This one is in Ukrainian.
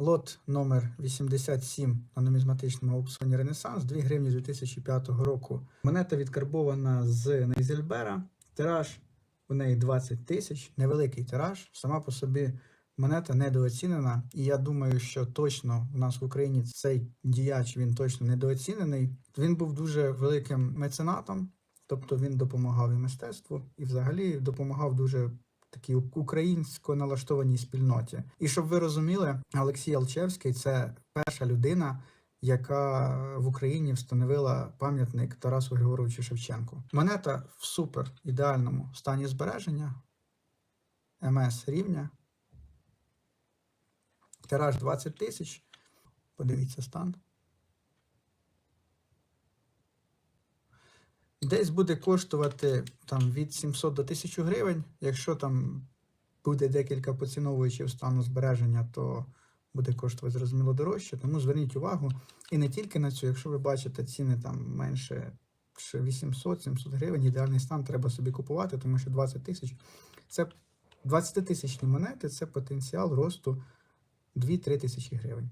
Лот номер 87 на нумізматичному аукціоні Ренесанс 2 гривні 2005 року. Монета відкарбована з Нейзельбера. Тираж у неї 20 тисяч, невеликий тираж. Сама по собі монета недооцінена. І я думаю, що точно у нас в Україні цей діяч він точно недооцінений. Він був дуже великим меценатом, тобто він допомагав і мистецтву, і взагалі допомагав дуже такій українсько налаштованій спільноті. І щоб ви розуміли, Олексій Алчевський це перша людина, яка в Україні встановила пам'ятник Тарасу Григоровичу Шевченку. Монета в супер ідеальному стані збереження МС рівня. Тираж 20 тисяч. Подивіться стан. Десь буде коштувати там від 700 до 1000 гривень. Якщо там буде декілька поціновувачів стану збереження, то буде коштувати зрозуміло дорожче. Тому зверніть увагу. І не тільки на цю, якщо ви бачите ціни там менше 800-700 гривень, ідеальний стан треба собі купувати, тому що 20 тисяч це 20 тисячні монети це потенціал росту 2-3 тисячі гривень.